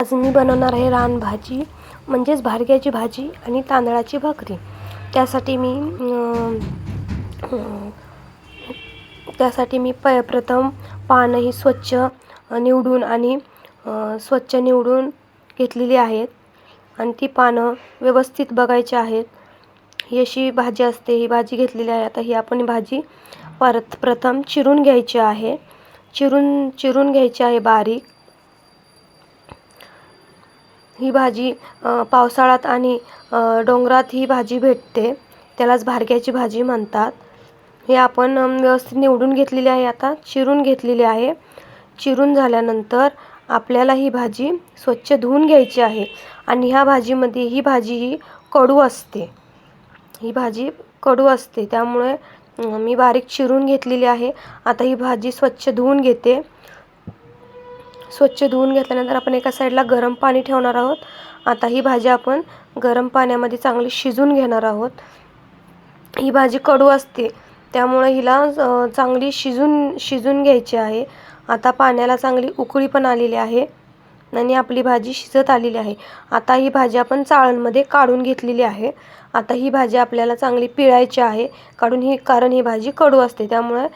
आज मी बनवणार आहे रानभाजी म्हणजेच भारग्याची भाजी आणि तांदळाची भाकरी. त्यासाठी मी त्यासाठी मी प प्रथम पानं ही स्वच्छ निवडून आणि स्वच्छ निवडून घेतलेली आहेत. आणि ती पानं व्यवस्थित बघायची आहेत. ही अशी भाजी असते ही भाजी घेतलेली आहे. आता ही आपण भाजी परत प्रथम चिरून घ्यायची आहे. चिरून चिरून घ्यायची आहे बारीक. ही भाजी पावसाळ्यात आणि डोंगरात ही भाजी भेटते. त्यालाच भारग्याची भाजी म्हणतात. हे आपण व्यवस्थित निवडून घेतलेली आहे आता. चिरून घेतलेली आहे. चिरून झाल्यानंतर आपल्याला ही भाजी स्वच्छ धुवून घ्यायची आहे आणि ह्या भाजीमध्ये ही भाजी ही कडू असते. ही भाजी कडू असते. त्यामुळे मी बारीक चिरून घेतलेली आहे. आता ही भाजी स्वच्छ धुवून घेते. स्वच्छ धुवून घेतल्यानंतर आपण एका साईडला गरम पाणी ठेवणार आहोत. आता ही भाजी आपण गरम पाण्यामध्ये चांगली शिजून घेणार आहोत. ही भाजी कडू असते त्यामुळे हिला चांगली शिजून शिजून घ्यायची आहे. आता पाण्याला चांगली उकळी पण आलेली आहे आणि आपली भाजी शिजत आलेली आहे. आता ही भाजी आपण चाळणमध्ये काढून घेतलेली आहे. आता ही भाजी आपल्याला चांगली पिळायची आहे काढून ही कारण ही भाजी कडू असते त्यामुळे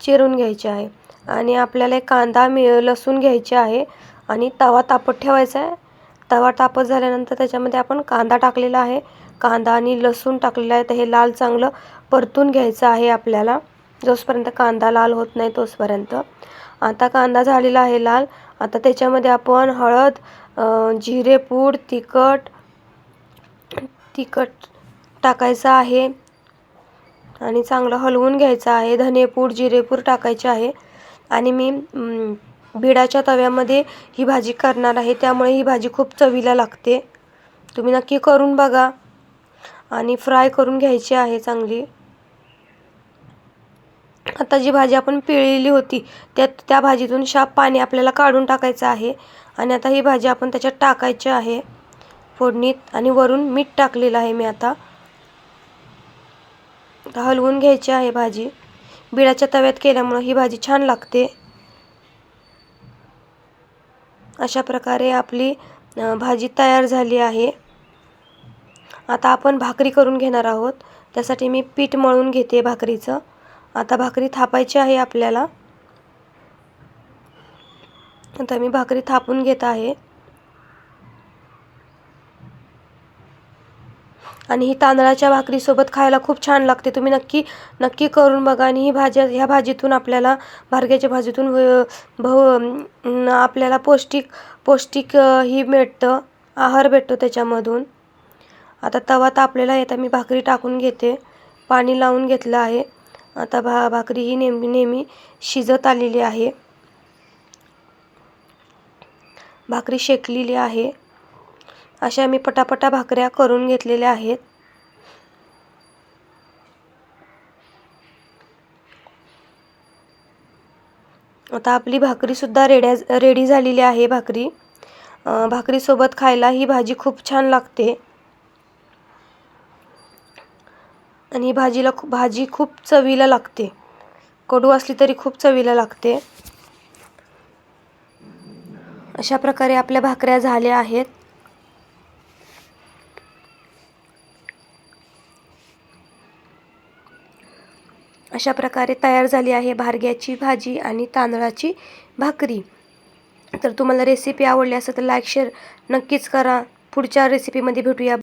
चिरून घ्यायची आहे. आणि आपल्याला एक कांदा मि लसूण घ्यायचे आहे. आणि तवा तापत ठेवायचा आहे. तवा तापत झाल्यानंतर त्याच्यामध्ये आपण कांदा टाकलेला आहे. कांदा आणि लसूण टाकलेलं आहे. तर हे लाल चांगलं परतून घ्यायचं आहे आपल्याला. जोपर्यंत कांदा लाल होत नाही तोचपर्यंत आता कांदा झालेला आहे लाल. आता त्याच्यामध्ये आपण हळद जिरेपूड तिखट तिखट टाकायचं आहे. आणि चांगलं हलवून घ्यायचं आहे. धनेपूड जिरेपूड टाकायचे आहे. आणि मी बिडाच्या तव्यामध्ये ही भाजी करणार आहे. त्यामुळे ही भाजी खूप चवीला लागते. तुम्ही नक्की करून बघा. आणि फ्राय करून घ्यायची आहे चांगली. आता जी भाजी आपण पिळलेली होती त्यात त्या भाजीतून शाप पाणी आपल्याला काढून टाकायचं आहे. आणि आता ही भाजी आपण त्याच्यात टाकायची आहे. फोडणीत आणि वरून मीठ टाकलेलं आहे मी आता हलवून घ्यायची आहे भाजी. बिडाच्या तव्यात केल्यामुळं ही भाजी छान लागते. अशा प्रकारे आपली भाजी तयार झाली आहे. आता आपण भाकरी करून घेणार आहोत. त्यासाठी मी पीठ मळून घेते भाकरीचं. आता भाकरी थापायची आहे आपल्याला. आता मी भाकरी थापून घेत आहे. आणि ही तांदळाच्या भाकरीसोबत खायला खूप छान लागते. तुम्ही नक्की नक्की करून बघा आणि ही भाज्या ह्या भाजीतून आपल्याला भारग्याच्या भाजीतून व- भव आपल्याला पौष्टिक पौष्टिक ही मिळतं आहार भेटतो त्याच्यामधून. आता तवा तापलेला आहे आता मी भाकरी टाकून घेते. पाणी लावून घेतलं आहे. आता भा भाकरी ही नेहमी नेहमी शिजत आलेली आहे. भाकरी शेकलेली आहे. अशा मी पटापटा भाकऱ्या करून घेतलेल्या आहेत. आता आपली भाकरीसुद्धा रेड्या रेडी झालेली आहे भाकरी. भाकरीसोबत खायला ही भाजी खूप छान लागते. आणि ही भाजीला खूप भाजी खूप चवीला लागते. कडू असली तरी खूप चवीला लागते. अशा प्रकारे आपल्या भाकऱ्या झाल्या आहेत. अशा प्रकारे तयार झाली आहे भारग्याची भाजी आणि तांदळाची भाकरी. तर तुम्हाला रेसिपी आवडली असेल तर लाईक शेअर नक्कीच करा. पुढच्या रेसिपीमध्ये भेटूया.